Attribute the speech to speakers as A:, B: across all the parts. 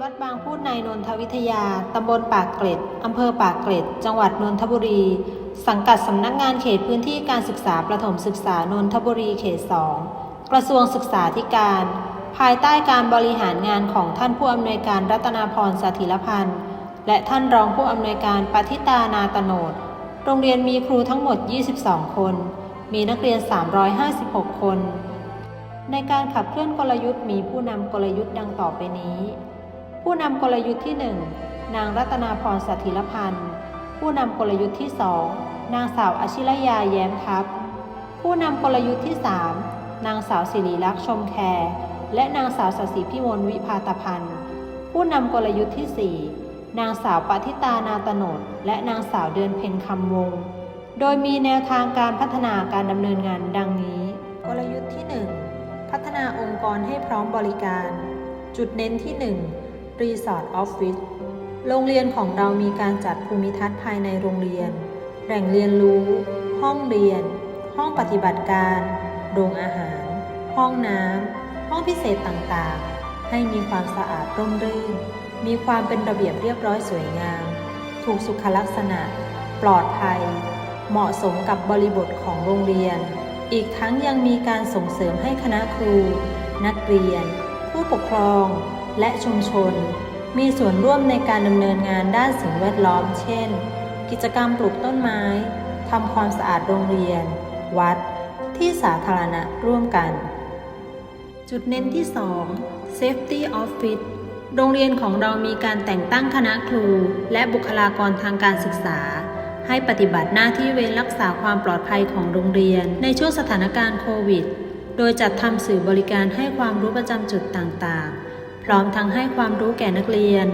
A: วัดบางพูดในนนทวิทยา ตำบลปากเกร็ด อำเภอปากเกร็ด จังหวัดนนทบุรี สังกัดสำนักงานเขตพื้นที่การศึกษาประถมศึกษานนทบุรีเขต 2 กระทรวงศึกษาธิการ ภายใต้การบริหารงานของท่านผู้อำนวยการรัตนาพรสถิรพันธ์ และท่านรองผู้อำนวยการปฏิตานาตโนด โรงเรียนมีครูทั้งหมด 22 คน มีนักเรียน 356 คน ในการขับเคลื่อนกลยุทธ์มีผู้นำกลยุทธ์ดังต่อไปนี้ ผู้นำกลยุทธ์ที่ 1 นางรัตนาพรสถิรพันธ์ ผู้นำกลยุทธ์ที่ 2 นางสาวอชิรยาแย้มทัพ ผู้นำกลยุทธ์ที่ 3 นางสาวสิริลักษ์ชมแคร์และนางสาวสศิพิมลวิพาตพันธ์ ผู้นำกลยุทธ์ที่ 4 นางสาวปฏิตานาตนดและนางสาวเดือนเพ็ญคำวง โดยมีแนวทางการพัฒนาการดำเนินงานดังนี้ กลยุทธ์ที่ 1 พัฒนาองค์กรให้พร้อมบริการ จุดเน้นที่ 1 รีสอร์ทออฟฟิศโรงเรียนของเรามีการจัดภูมิทัศน์ภายในโรงเรียน แหล่งเรียนรู้ ห้องเรียน ห้องปฏิบัติการ โรงอาหาร ห้องน้ำ ห้องพิเศษต่างๆ ให้มีความสะอาดร่มรื่น มีความเป็นระเบียบเรียบร้อยสวยงาม ถูกสุขลักษณะ ปลอดภัย เหมาะสมกับบริบทของโรงเรียน อีกทั้งยังมีการส่งเสริมให้คณะครู นักเรียน ผู้ปกครอง และชุมชน มีส่วนร่วมในการดำเนินงานด้านสิ่งแวดล้อม เช่น กิจกรรมปลูกต้นไม้ทำความสะอาดโรงเรียน วัด ที่สาธารณะร่วมกัน จุดเน้นที่ 2 Safety Office โรงเรียนของเรามีการแต่งตั้งคณะครู และบุคลากรทางการศึกษา ให้ปฏิบัติหน้าที่เวรรักษาความปลอดภัยของโรงเรียน ในช่วงสถานการณ์โควิด โดยจัดทำสื่อบริการให้ความรู้ประจำจุดต่างๆ พร้อมทั้งให้ความรู้แก่นักเรียน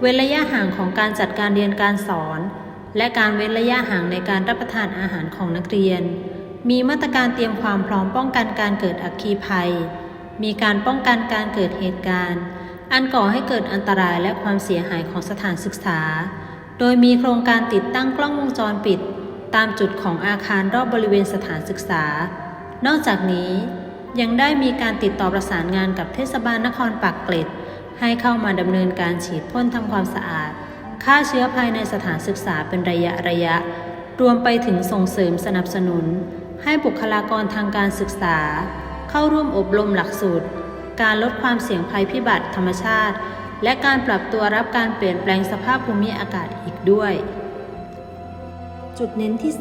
A: เว้นระยะห่างของการจัดการเรียนการสอน และการเว้นระยะห่างในการรับประทานอาหารของนักเรียน มีมาตรการเตรียมความพร้อมป้องกันการเกิดอัคคีภัย มีการป้องกันการเกิดเหตุการณ์ อันก่อให้เกิดอันตรายและความเสียหายของสถานศึกษา โดยมีโครงการติดตั้งกล้องวงจรปิด ตามจุดของอาคารรอบบริเวณสถานศึกษา นอกจากนี้ ยังได้มีการติดต่อประสานงานกับเทศบาลนครปากเกร็ด ให้เข้ามาดำเนินการฉีดพ่นทำความสะอาดฆ่าเชื้อภายในสถานศึกษาเป็นระยะระยะ รวมไปถึงส่งเสริมสนับสนุน ให้บุคลากรทางการศึกษา เข้าร่วมอบรมหลักสูตร การลดความเสี่ยงภัยพิบัติธรรมชาติ และการปรับตัวรับการเปลี่ยนแปลงสภาพภูมิอากาศอีกด้วย จุดเน้นที่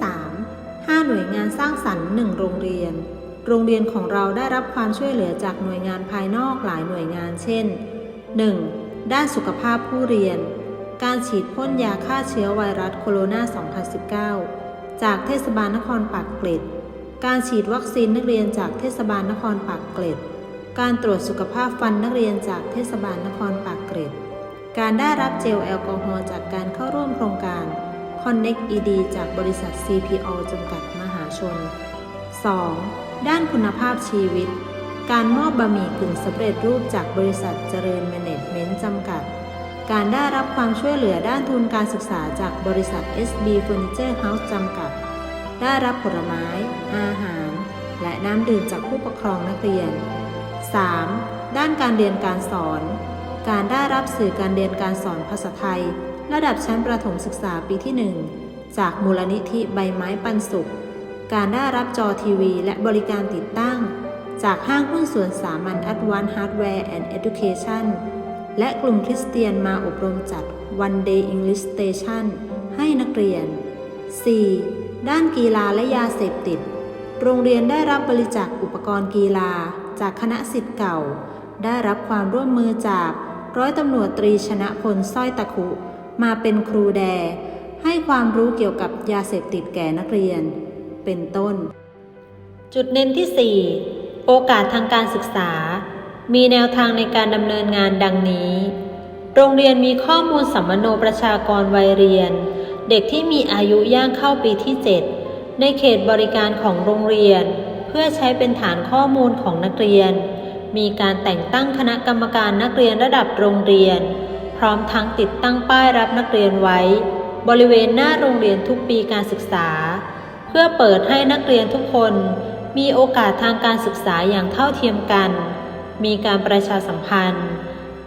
A: 3 5 หน่วยงานสร้างสรรค์ 1 โรงเรียน โรงเรียนของเราได้รับความช่วยเหลือจากหน่วยงานภายนอกหลายหน่วยงาน เช่น 1. ด้านสุขภาพผู้เรียน การฉีดพ่นยาฆ่าเชื้อไวรัสโคโรนา 2019 จากเทศบาลนครปากเกร็ด การฉีดวัคซีนนักเรียนจากเทศบาลนครปากเกร็ด การตรวจสุขภาพฟันนักเรียนจากเทศบาลนครปากเกร็ด การได้รับเจลแอลกอฮอล์จากการเข้าร่วมโครงการ Connect ED จากบริษัท CPO จำกัดมหาชน 2. ด้านคุณภาพชีวิต การมอบบะหมี่กึ่งสำเร็จรูปจากบริษัทเจริญแมเนจเมนต์จำกัด การได้รับความช่วยเหลือด้านทุนการศึกษาจากบริษัท SB Furniture House จำกัด ได้รับผลไม้ อาหาร และน้ำดื่มจากผู้ปกครองนักเรียน 3. ด้านการเรียนการสอน การได้รับสื่อการเรียนการสอนภาษาไทย ระดับชั้นประถมศึกษาปีที่ 1 จากมูลนิธิใบไม้ปันสุข การได้รับจอทีวี และบริการติดตั้ง จากห้างหุ้นส่วนสามัญ Advanced Hardware and Education และกลุ่มคริสเตียนมาอบรมจัด One Day English Station ให้นักเรียน 4. ด้านกีฬาและยาเสพติด โรงเรียนได้รับบริจาคอุปกรณ์กีฬา จากคณะสิทธิ์เก่า ได้รับความร่วมมือจากร้อยตำรวจตรีชนะพลสร้อยตะคุ มาเป็นครูแด ให้ความรู้เกี่ยวกับยาเสพติดแก่นักเรียน เป็นต้น จุดเน้นที่ 4 โอกาสทางการศึกษา มีแนวทางในการดำเนินงานดังนี้ โรงเรียนมีข้อมูลสัมมโนประชากรวัยเรียน เด็กที่มีอายุย่างเข้าปีที่ 7 ในเขตบริการของโรงเรียน เพื่อใช้เป็นฐานข้อมูลของนักเรียน มีการแต่งตั้งคณะกรรมการนักเรียนระดับโรงเรียน พร้อมทั้งติดตั้งป้ายรับนักเรียนไว้ บริเวณหน้าโรงเรียนทุกปีการศึกษา พื่อเปิดให้นักเรียนทุกคนมีโอกาสทางการศึกษาอย่างเท่าเทียมกัน มีการประชาสัมพันธ์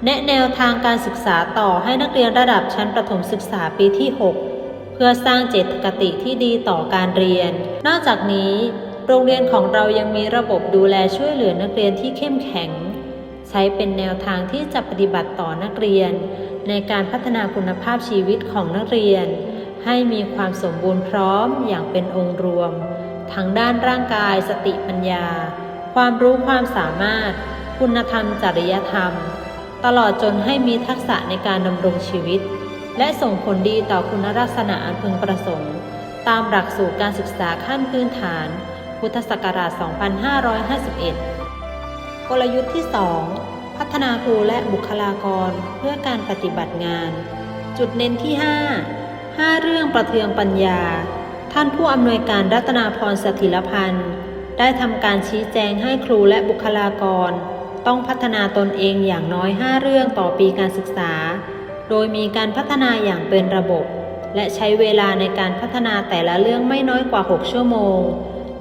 A: แนะแนวทางการศึกษาต่อให้นักเรียนระดับชั้นประถมศึกษาปีที่ 6 เพื่อสร้างเจตคติที่ดีต่อการเรียน นอกจากนี้ โรงเรียนของเรายังมีระบบดูแลช่วยเหลือนักเรียนที่เข้มแข็ง ใช้เป็นแนวทางที่จะปฏิบัติต่อนักเรียน ในการพัฒนาคุณภาพชีวิตของนักเรียน ให้มีความสมบูรณ์พร้อมอย่างเป็นองค์รวม ทั้งด้านร่างกายสติปัญญา ความรู้ความสามารถ คุณธรรมจริยธรรม ตลอดจนให้มีทักษะในการดำรงชีวิต และส่งผลดีต่อคุณลักษณะอันพึงประสงค์ ตามหลักสูตรการศึกษาขั้นพื้นฐาน พุทธศักราช 2551 กลยุทธ์ที่ 2 พัฒนาครูและบุคลากรเพื่อการปฏิบัติงาน จุดเน้นที่ 5 5เรื่องประเทืองปัญญา ท่านผู้อำนวยการรัตนาพรสถิรพันธ์ ได้ทำการชี้แจงให้ครูและบุคลากร ต้องพัฒนาตนเองอย่างน้อย 5 เรื่องต่อปีการศึกษา โดยมีการพัฒนาอย่างเป็นระบบ และใช้เวลาในการพัฒนาแต่ละเรื่องไม่น้อยกว่า 6 ชั่วโมง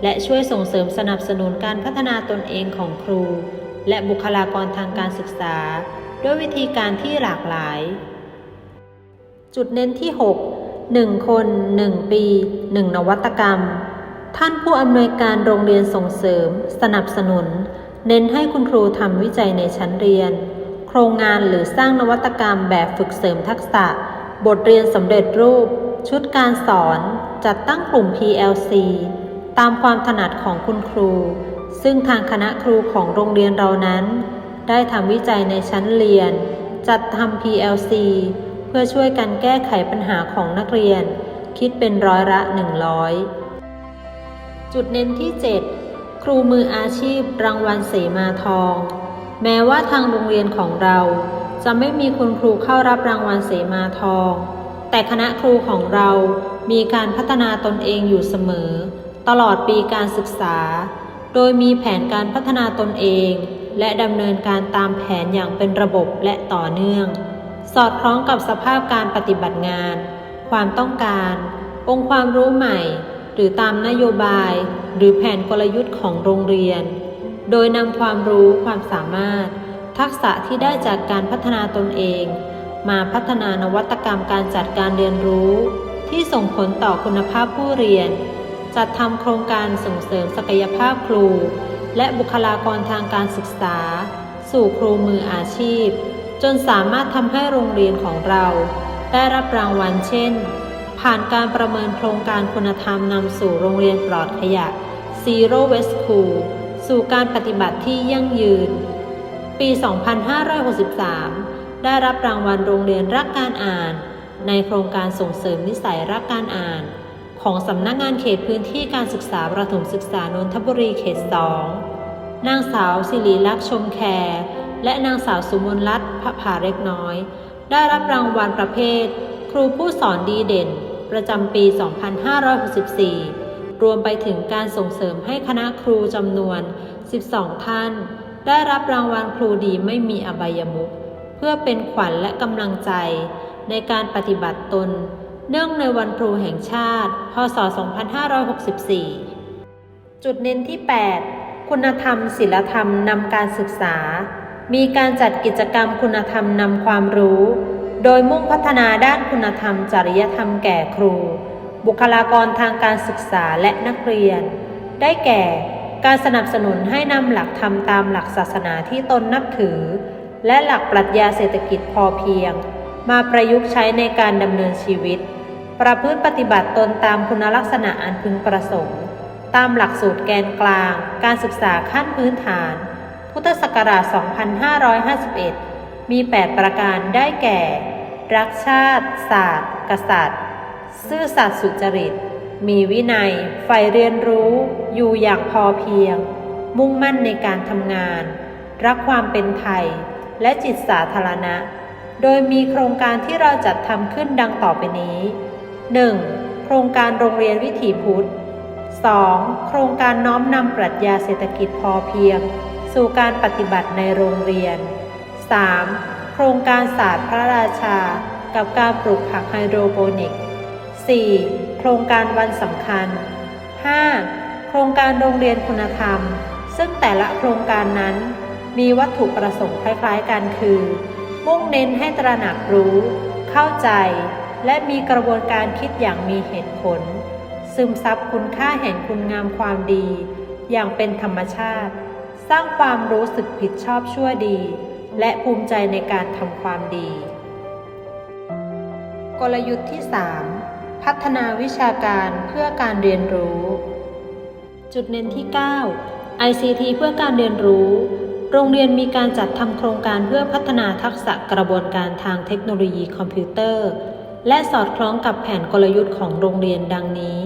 A: และช่วยส่งเสริมสนับสนุนการพัฒนาตนเองของครู และบุคลากรทางการศึกษา ด้วยวิธีการที่หลากหลาย จุดเน้นที่ 6 1คน1ปี1นวัตกรรม ท่านผู้อำนวยการโรงเรียนส่งเสริม สนับสนุน เน้นให้คุณครูทำวิจัยในชั้นเรียน โครงงานหรือสร้างนวัตกรรมแบบฝึกเสริมทักษะ บทเรียนสำเร็จรูป ชุดการสอน จัดตั้งกลุ่ม PLC ตามความถนัดของคุณครู ซึ่งทางคณะครูของโรงเรียนเรานั้น ได้ทำวิจัยในชั้นเรียน จัดทำ PLC พื่อช่วยกันแก้ไขปัญหาของนักเรียน คิดเป็นร้อยละ 100 จุดเน้นที่ 7 ครูมืออาชีพรางวัลเสมาทอง แม้ว่าทางโรงเรียนของเราจะไม่มีคุณครูเข้ารับรางวัลเสมาทอง แต่คณะครูของเรามีการพัฒนาตนเองอยู่เสมอ ตลอดปีการศึกษา โดยมีแผนการพัฒนาตนเอง และดำเนินการตามแผนอย่างเป็นระบบและต่อเนื่อง สอดคล้องกับสภาพการปฏิบัติงาน ความต้องการ องค์ความรู้ใหม่ หรือตามนโยบาย หรือแผนกลยุทธ์ของโรงเรียน โดยนำความรู้ความสามารถ ทักษะที่ได้จากการพัฒนาตนเอง มาพัฒนานวัตกรรมการจัดการเรียนรู้ ที่ส่งผลต่อคุณภาพผู้เรียน จัดทำโครงการส่งเสริมศักยภาพครู และบุคลากรทางการศึกษา สู่ครูมืออาชีพ จนสามารถทำให้โรงเรียนของเรา ได้รับรางวัลเช่น ผ่านการประเมินโครงการคุณธรรมนำสู่โรงเรียนปลอดขยะ Zero Waste School สู่การปฏิบัติที่ยั่งยืน ปี 2563 ได้รับรางวัลโรงเรียนรักการอ่าน ในโครงการส่งเสริมนิสัยรักการอ่าน ของสำนักงานเขตพื้นที่การศึกษาประถมศึกษานนทบุรีเขต 2 นางสาวสิริลักษ์ชมแคร์ และนางสาวสุมนรัตน์พระผาเล็กน้อย ได้รับรางวัลประเภท ครูผู้สอนดีเด่น ประจำปี 2564 รวมไปถึงการส่งเสริมให้คณะครูจำนวน 12 ท่าน ได้รับรางวัลครูดีไม่มีอบายมุขเพื่อเป็นขวัญและกำลังใจ ในการปฏิบัติตน เนื่องในวันครูแห่งชาติ พศ 2564 จุดเน้นที่ 8 คุณธรรมศิลธรรมนำการศึกษา มีการจัดกิจกรรมคุณธรรมนำความรู้ โดยมุ่งพัฒนาด้านคุณธรรม จริยธรรมแก่ครู บุคลากรทางการศึกษาและนักเรียน ได้แก่การสนับสนุนให้นำหลักธรรมตามหลักศาสนาที่ตนนับถือ และหลักปรัชญาเศรษฐกิจพอเพียง มาประยุกต์ใช้ในการดำเนินชีวิต ประพฤติปฏิบัติตนตามคุณลักษณะอันพึงประสงค์ ตามหลักสูตรแกนกลาง การศึกษาขั้นพื้นฐาน พุทธศักราช 2551 มี 8 ประการได้แก่ รักชาติ ศาสตร์ กษัตริย์ ซื่อสัตย์สุจริต มีวินัย ใฝ่เรียนรู้ อยู่อย่างพอเพียง มุ่งมั่นในการทำงาน รักความเป็นไทย และจิตสาธารณะ โดยมีโครงการที่เราจัดทำขึ้นดังต่อไปนี้ 1. โครงการโรงเรียนวิถีพุทธ 2. โครงการน้อมนำปรัชญาเศรษฐกิจพอเพียง สู่การปฏิบัติในโรงเรียน 3. โครงการศาสตร์พระราชา กับการปลูกผักไฮโดรโปนิก 4. โครงการวันสำคัญ 5. โครงการโรงเรียนคุณธรรม ซึ่งแต่ละโครงการนั้นมีวัตถุประสงค์คล้ายๆกันคือ มุ่งเน้นให้ตระหนักรู้ เข้าใจ และมีกระบวนการคิดอย่างมีเหตุผล ซึมซับคุณค่าแห่งคุณงามความดี อย่างเป็นธรรมชาติ สร้างความรู้สึกผิดชอบชั่วดี และภูมิใจในการทำความดี กลยุทธ์ที่ 3 พัฒนาวิชาการเพื่อการเรียนรู้ จุดเน้นที่ 9 ICT เพื่อการเรียนรู้ โรงเรียนมีการจัดทำโครงการเพื่อพัฒนาทักษะกระบวนการทางเทคโนโลยีคอมพิวเตอร์ และสอดคล้องกับแผนกลยุทธ์ของโรงเรียนดังนี้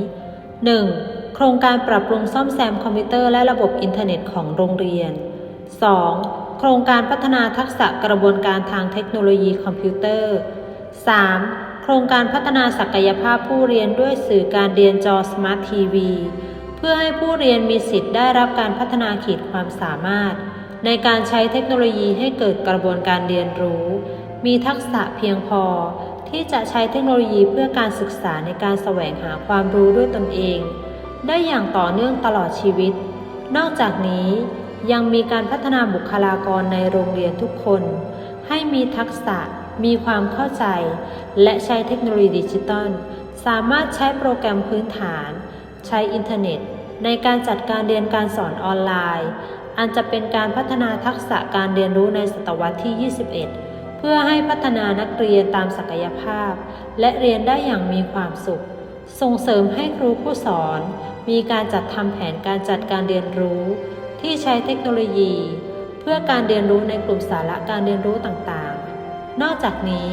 A: 1. โครงการปรับปรุงซ่อมแซมคอมพิวเตอร์และระบบอินเทอร์เน็ตของโรงเรียน 2. โครงการพัฒนาทักษะกระบวนการทางเทคโนโลยีคอมพิวเตอร์ 3. โครงการพัฒนาศักยภาพผู้เรียนด้วยสื่อการเรียนจอสมาร์ททีวีเพื่อให้ผู้เรียนมีสิทธิ์ได้รับการพัฒนาขีดความสามารถ ในการใช้เทคโนโลยีให้เกิดกระบวนการเรียนรู้ มีทักษะเพียงพอ ที่จะใช้เทคโนโลยีเพื่อการศึกษาในการแสวงหาความรู้ด้วยตนเอง ได้อย่างต่อเนื่องตลอดชีวิต นอกจากนี้ยังมีการพัฒนาบุคลากรในโรงเรียนทุกคน ให้มีทักษะ มีความเข้าใจ และใช้เทคโนโลยีดิจิตอล สามารถใช้โปรแกรมพื้นฐาน ใช้อินเทอร์เน็ต ในการจัดการเรียนการสอนออนไลน์ อันจะเป็นการพัฒนาทักษะการเรียนรู้ในศตวรรษที่ 21 เพื่อให้พัฒนานักเรียนตามศักยภาพ และเรียนได้อย่างมีความสุข ส่งเสริมให้ครูผู้สอน มีการจัดทำแผนการจัดการเรียนรู้ ที่ใช้เทคโนโลยี เพื่อการเรียนรู้ในกลุ่มสาระการเรียนรู้ต่างๆ นอกจากนี้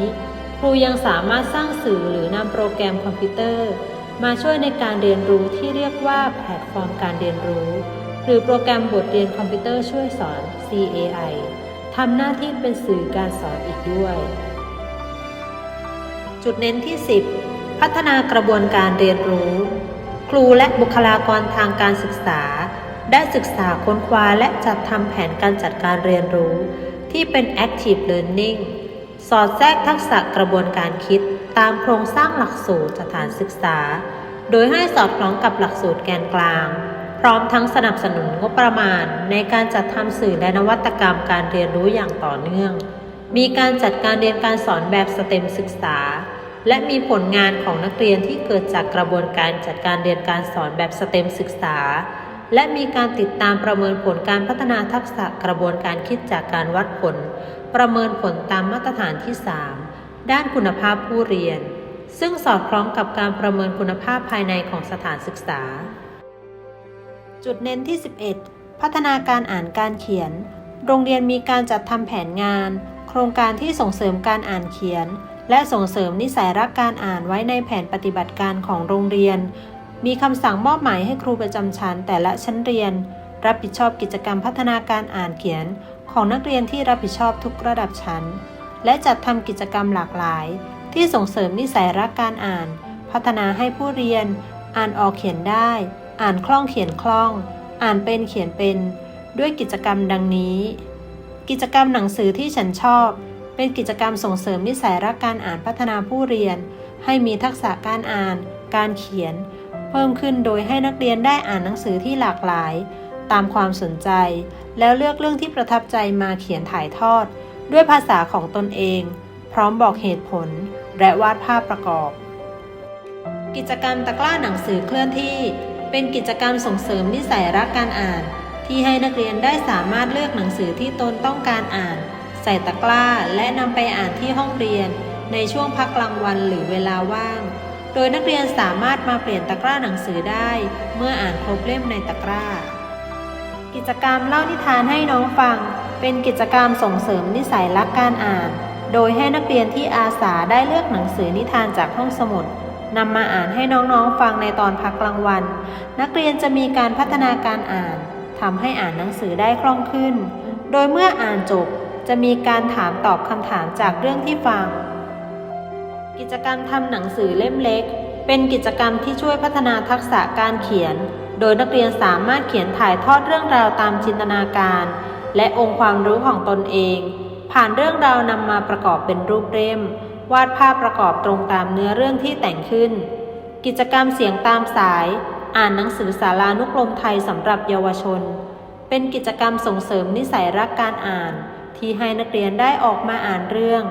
A: ครูยังสามารถสร้างสื่อหรือนำโปรแกรมคอมพิวเตอร์ มาช่วยในการเรียนรู้ที่เรียกว่าแพลตฟอร์มการเรียนรู้ หรือโปรแกรมบทเรียนคอมพิวเตอร์ช่วยสอน CAI ทำหน้าที่เป็นสื่อการสอนอีกด้วย จุดเน้นที่ 10 พัฒนากระบวนการเรียนรู้ ครูและบุคลากรทางการศึกษา ได้ศึกษาค้นคว้าและจัดทำแผนการจัดการเรียนรู้ ที่เป็น Active Learning สอดแทรกทักษะกระบวนการคิดตามโครงสร้างหลักสูตรสถานศึกษา โดยให้สอดคล้องกับหลักสูตรแกนกลาง พร้อมทั้งสนับสนุนงบประมาณ ในการจัดทำสื่อและนวัตกรรมการเรียนรู้อย่างต่อเนื่อง มีการจัดการเรียนการสอนแบบสเต็มศึกษา และมีผลงานของนักเรียนที่เกิดจากกระบวนการจัดการเรียนการสอนแบบสเต็มศึกษา และมีการติดตามประเมินผลการพัฒนาทักษะกระบวนการคิดจากการวัดผล ประเมินผลตามมาตรฐานที่ 3 ด้านคุณภาพผู้เรียน ซึ่งสอดคล้องกับการประเมินคุณภาพภายในของสถานศึกษา จุดเน้นที่ 11 พัฒนาการอ่านการเขียน โรงเรียนมีการจัดทำแผนงาน โครงการที่ส่งเสริมการอ่านเขียน และส่งเสริมนิสัยรักการอ่านไว้ในแผนปฏิบัติการของโรงเรียน มีคำสั่งมอบหมายให้ครูประจำชั้นแต่ละชั้นเรียน รับผิดชอบกิจกรรมพัฒนาการอ่านเขียน ของนักเรียนที่รับผิดชอบทุกระดับชั้น และจัดทำกิจกรรมหลากหลาย ที่ส่งเสริมนิสัยรักการอ่าน พัฒนาให้ผู้เรียน อ่านออกเขียนได้ อ่านคล่องเขียนคล่อง อ่านเป็นเขียนเป็น ด้วยกิจกรรมดังนี้ กิจกรรมหนังสือที่ฉันชอบ เป็นกิจกรรมส่งเสริมนิสัยรักการอ่านพัฒนาผู้เรียน ให้มีทักษะการอ่าน การเขียน เพิ่มขึ้นโดยให้นักเรียนได้อ่านหนังสือที่หลากหลาย ตามความสนใจ แล้วเลือกเรื่องที่ประทับใจมาเขียนถ่ายทอด ด้วยภาษาของตนเอง พร้อมบอกเหตุผล และวาดภาพประกอบ กิจกรรมตะกร้าหนังสือเคลื่อนที่ เป็นกิจกรรมส่งเสริมนิสัยรักการอ่าน ที่ให้นักเรียนได้สามารถเลือกหนังสือที่ตนต้องการอ่าน ใส่ตะกร้าและนำไปอ่านที่ห้องเรียน ในช่วงพักกลางวันหรือเวลาว่าง โดยนักเรียนสามารถมาเปลี่ยนตะกร้าหนังสือได้ เมื่ออ่านครบเล่มในตะกร้า กิจกรรมเล่านิทานให้น้องฟัง เป็นกิจกรรมส่งเสริมนิสัยรักการอ่าน โดยให้นักเรียนที่อาสาได้เลือกหนังสือนิทานจากห้องสมุดนำมาอ่านให้น้องๆฟังในตอนพักกลางวัน นักเรียนจะมีการพัฒนาการอ่านทำให้อ่านหนังสือได้คล่องขึ้น โดยเมื่ออ่านจบ จะมีการถามตอบคำถามจากเรื่องที่ฟัง กิจกรรมทำหนังสือเล่มเล็ก เป็นกิจกรรมที่ช่วยพัฒนาทักษะการเขียน โดยนักเรียนสามารถเขียนถ่ายทอดเรื่องราวตามจินตนาการ และองค์ความรู้ของตนเอง ผ่านเรื่องราวนำมาประกอบเป็นรูปเล่ม วาดภาพประกอบตรงตามเนื้อเรื่องที่แต่งขึ้น กิจกรรมเสียงตามสาย อ่านหนังสือสารานุกรมไทยสำหรับเยาวชน เป็นกิจกรรมส่งเสริมนิสัยรักการอ่าน ที่ให้นักเรียนได้ออกมาอ่านเรื่อง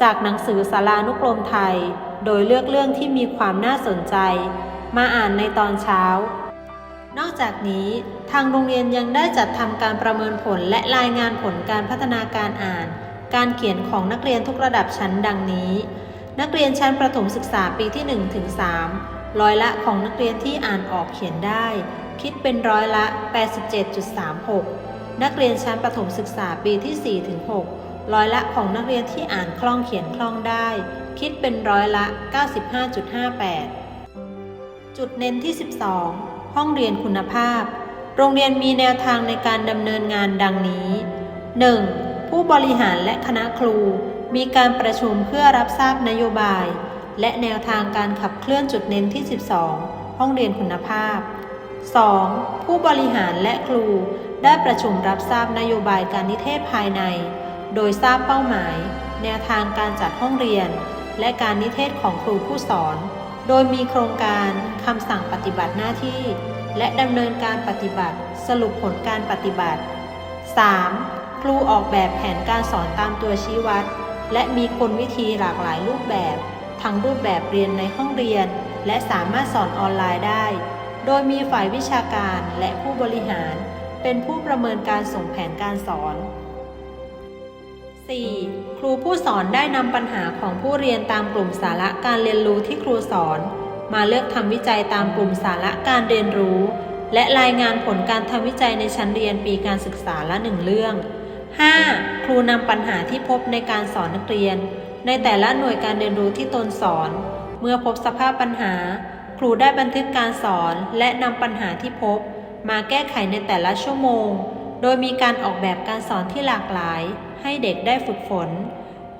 A: จากหนังสือสารานุกรมไทย โดยเลือกเรื่องที่มีความน่าสนใจ มาอ่านในตอนเช้า นอกจากนี้ทางโรงเรียนยังได้จัดทำการประเมินผลและรายงานผลการพัฒนาการอ่าน การเขียนของนักเรียนทุกระดับชั้นดังนี้ นักเรียนชั้นประถมศึกษาปีที่1ถึง3ร้อยละของนักเรียนที่อ่านออกเขียนได้ คิดเป็นร้อยละ 87.36 นักเรียนชั้นประถมศึกษาปีที่4ถึง6ร้อยละของนักเรียนที่อ่านคล่องเขียนคล่องได้ คิดเป็นร้อยละ 95.58 จุดเน้นที่ 12 ห้องเรียนคุณภาพ โรงเรียนมีแนวทางในการดำเนินงานดังนี้ 1. ผู้บริหารและคณะครู มีการประชุมเพื่อรับทราบนโยบาย และแนวทางการขับเคลื่อนจุดเน้นที่ 12 ห้องเรียนคุณภาพ 2. ผู้บริหารและครู ได้ประชุมรับทราบนโยบายการนิเทศภายใน โดยทราบเป้าหมาย แนวทางการจัดห้องเรียน และการนิเทศของครูผู้สอน โดยมีโครงการคำสั่งปฏิบัติหน้าที่ และดำเนินการปฏิบัติ สรุปผลการปฏิบัติ 3. ครูออกแบบแผนการสอนตามตัวชี้วัด และมีกลวิธีหลากหลายรูปแบบ ทั้งรูปแบบเรียนในห้องเรียน และสามารถสอนออนไลน์ได้ โดยมีฝ่ายวิชาการและผู้บริหาร เป็นผู้ประเมินการส่งแผนการสอน 4. ครูผู้สอนได้นำปัญหาของผู้เรียนตามกลุ่มสาระการเรียนรู้ที่ครูสอน มาเลือกทำวิจัยตามกลุ่มสาระการเรียนรู้ และรายงานผลการทำวิจัยในชั้นเรียนปีการศึกษาละหนึ่งเรื่อง 5. ครูนำปัญหาที่พบในการสอนนักเรียน ในแต่ละหน่วยการเรียนรู้ที่ตนสอน เมื่อพบสภาพปัญหา ครูได้บันทึกการสอนและนำปัญหาที่พบ มาแก้ไขในแต่ละชั่วโมง โดยมีการออกแบบการสอนที่หลากหลาย ให้เด็กได้ฝึกฝน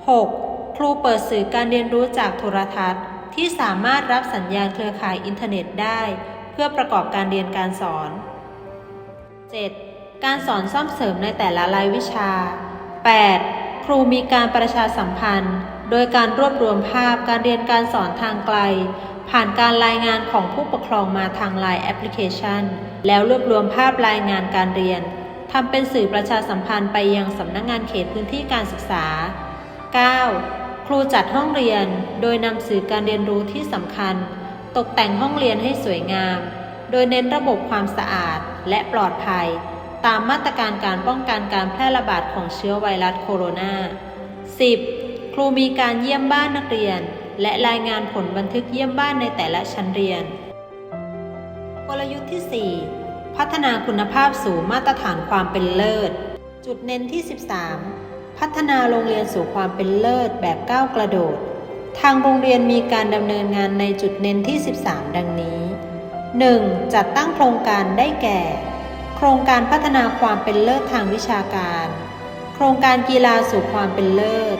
A: 6. ครูเปิดสื่อการเรียนรู้จากโทรทัศน์ ที่สามารถรับสัญญาณเครือข่ายอินเทอร์เน็ตได้ เพื่อประกอบการเรียนการสอน 7. การสอนซ่อมเสริมในแต่ละรายวิชา 8. ครูมีการประชาสัมพันธ์ โดยการรวบรวมภาพการเรียนการสอนทางไกล ผ่านการรายงานของผู้ปกครองมาทางไลน์แอปพลิเคชัน แล้วรวบรวมภาพรายงานการเรียนทำเป็นสื่อประชาสัมพันธ์ไปยังสำนักงงานเขตพื้นที่การศึกษา 9. ครูจัดห้องเรียน โดยนำสื่อการเรียนรู้ที่สำคัญ ตกแต่งห้องเรียนให้สวยงาม โดยเน้นระบบความสะอาดและปลอดภัย ตามมาตรการการป้องกันการแพร่ระบาดของเชื้อไวรัสโคโรนา 10. ครูมีการเยี่ยมบ้านนักเรียน และรายงานผลบันทึกเยี่ยมบ้านในแต่ละชั้นเรียน กลยุทธ์ที่ 4 พัฒนาคุณภาพสู่มาตรฐานความเป็นเลิศ จุดเน้นที่ 13 พัฒนาโรงเรียนสู่ความเป็นเลิศแบบก้าวกระโดด ทางโรงเรียนมีการดำเนินงานในจุดเน้นที่ 13 ดังนี้ 1. จัดตั้งโครงการได้แก่ โครงการพัฒนาความเป็นเลิศทางวิชาการ โครงการกีฬาสู่ความเป็นเลิศ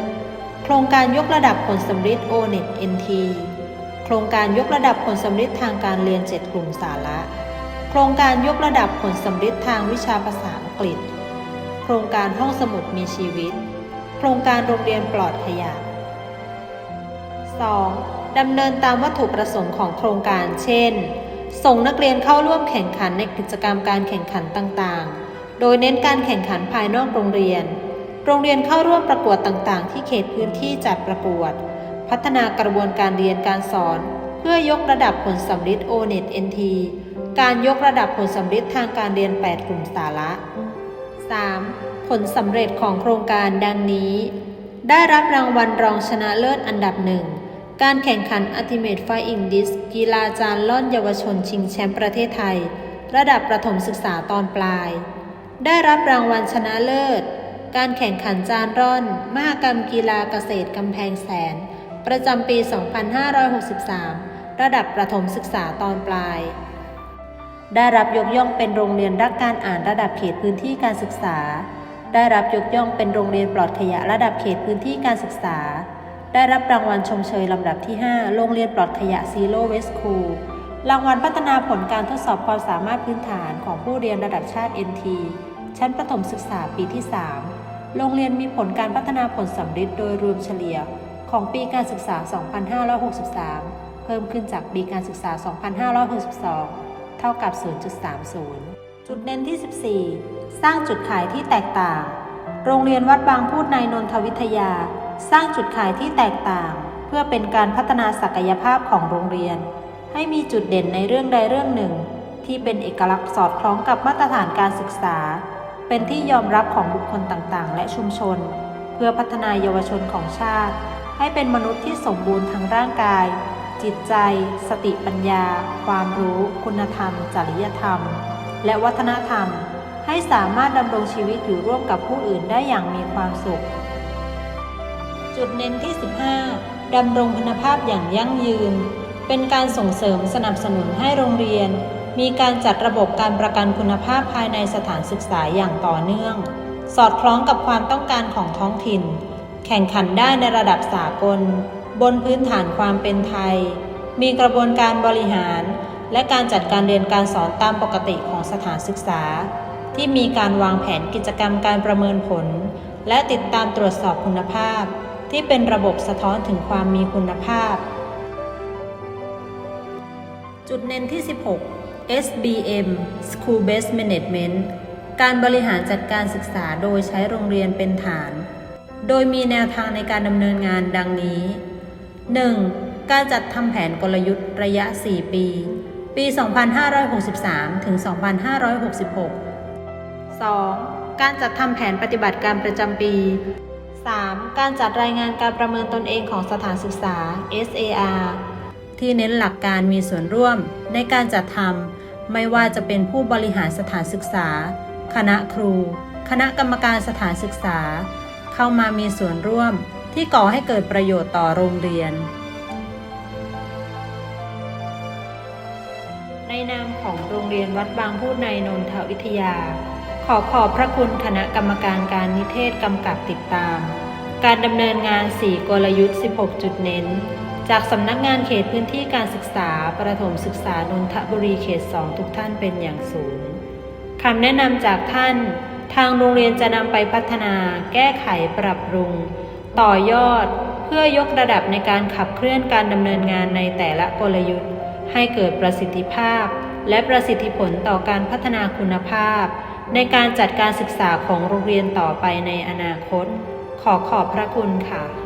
A: โครงการยกระดับผลสำฤทธิ์ O-NET NT โครงการยกระดับผลสำฤทธิ์ทางการเรียน 7 กลุ่มสาระ โครงการยกระดับผลสำฤทธิ์ทางวิชาภาษาอังกฤษ โครงการห้องสมุดมีชีวิต โครงการโรงเรียนปลอดขยะ 2. ดำเนินตามวัตถุประสงค์ของโครงการเช่น ส่งนักเรียนเข้าร่วมแข่งขันในกิจกรรมการแข่งขันต่างๆ โดยเน้นการแข่งขันภายนอกโรงเรียน โรงเรียนเข้าร่วมประกวดต่างๆ ที่เขตพื้นที่จัดประกวด พัฒนากระบวนการเรียนการสอน เพื่อยกระดับผลสำฤทธิ์ O-NET NT การยกระดับผลสำฤทธิ์ทางการเรียน 8 กลุ่มสาระ 3. ผลสำเร็จของโครงการดังนี้ ได้รับรางวัลรองชนะเลิศอันดับหนึ่งการแข่งขัน Ultimate Flying Disc กีฬาจานล่อนเยาวชนชิงแชมป์ประเทศไทย ระดับประถมศึกษาตอนปลาย ได้รับรางวัลชนะเลิศ การแข่งขันจานร่อน มหกรรมกีฬาเกษตรกำแพงแสน ประจำปี 2563 ระดับประถมศึกษาตอนปลาย ได้รับยกย่องเป็นโรงเรียนรักการอ่านระดับเขตพื้นที่การศึกษา ได้รับยกย่องเป็นโรงเรียนปลอดขยะระดับเขตพื้นที่การศึกษา ได้รับรางวัลชมเชยลำดับที่ 5 โรงเรียนปลอดขยะซีโร่เวสคูลรางวัลพัฒนาผลการทดสอบความสามารถพื้นฐานของผู้เรียนระดับชาติ NT ชั้นประถมศึกษาปีที่ 3 โรงเรียนมีผลการพัฒนาผลสำฤทธิ์โดยรวมเฉลี่ยของปีการศึกษา 2563 เพิ่มขึ้นจากปีการศึกษา 2562 เท่ากับ 0.30 จุดเน้นที่ 14 สร้างจุดขายที่แตกต่าง โรงเรียนวัดบางพูดในนนทวิทยา สร้างจุดขายที่แตกต่าง เพื่อเป็นการพัฒนาศักยภาพของโรงเรียน ให้มีจุดเด่นในเรื่องใดเรื่องหนึ่ง ที่เป็นเอกลักษณ์สอดคล้องกับมาตรฐานการศึกษา เป็นที่ยอมรับของบุคคลต่างๆ และชุมชน เพื่อพัฒนาเยาวชนของชาติ ให้เป็นมนุษย์ที่สมบูรณ์ทางร่างกาย จิตใจ สติปัญญา ความรู้ คุณธรรม จริยธรรม และวัฒนธรรม ให้สามารถดำรงชีวิตอยู่ร่วมกับผู้อื่นได้อย่างมีความสุข จุดเน้นที่ 15ดำรงคุณภาพอย่างยั่งยืน เป็นการส่งเสริมสนับสนุนให้โรงเรียน มีการจัดระบบการประกันคุณภาพภายในสถานศึกษาอย่างต่อเนื่อง สอดคล้องกับความต้องการของท้องถิ่น แข่งขันได้ในระดับสากล บนพื้นฐานความเป็นไทย มีกระบวนการบริหาร และการจัดการเรียนการสอนตามปกติของสถานศึกษา ที่มีการวางแผนกิจกรรมการประเมินผล และติดตามตรวจสอบคุณภาพ ที่เป็นระบบสะท้อนถึงความมีคุณภาพ จุดเน้นที่ 16 SBM School Based Management การบริหารจัดการศึกษาโดยใช้โรงเรียนเป็นฐาน โดยมีแนวทางในการดำเนินงานดังนี้ 1. การจัดทำแผนกลยุทธ์ระยะ 4 ปี ปี 2563 ถึง 2566 2. การจัดทำแผนปฏิบัติการประจำปี 3. การจัดรายงานการประเมินตนเองของสถานศึกษา SAR ที่เน้นหลักการมีส่วนร่วมในการจัดทำไม่ว่าจะเป็นผู้บริหารสถานศึกษา คณะครู คณะกรรมการสถานศึกษา เข้ามามีส่วนร่วมที่ก่อให้เกิดประโยชน์ต่อโรงเรียน ในนามของโรงเรียนวัดบางพูดในนนทวิทยา ขอขอบพระคุณคณะกรรมการการนิเทศกำกับติดตาม การดำเนินงาน 4 กลยุทธ์ 16 จุดเน้น จากสำนักงานเขตพื้นที่การศึกษา ประถมศึกษานนทบุรีเขต 2 ทุกท่านเป็นอย่างสูงคำแนะนำจากท่าน ทางโรงเรียนจะนำไปพัฒนา แก้ไขปรับปรุง ต่อยอด เพื่อยกระดับในการขับเคลื่อนการดำเนินงานในแต่ละกลยุทธ์ ให้เกิดประสิทธิภาพ และประสิทธิผลต่อการพัฒนาคุณภาพ ในการจัดการศึกษาของโรงเรียนต่อไปในอนาคต ขอขอบพระคุณค่ะ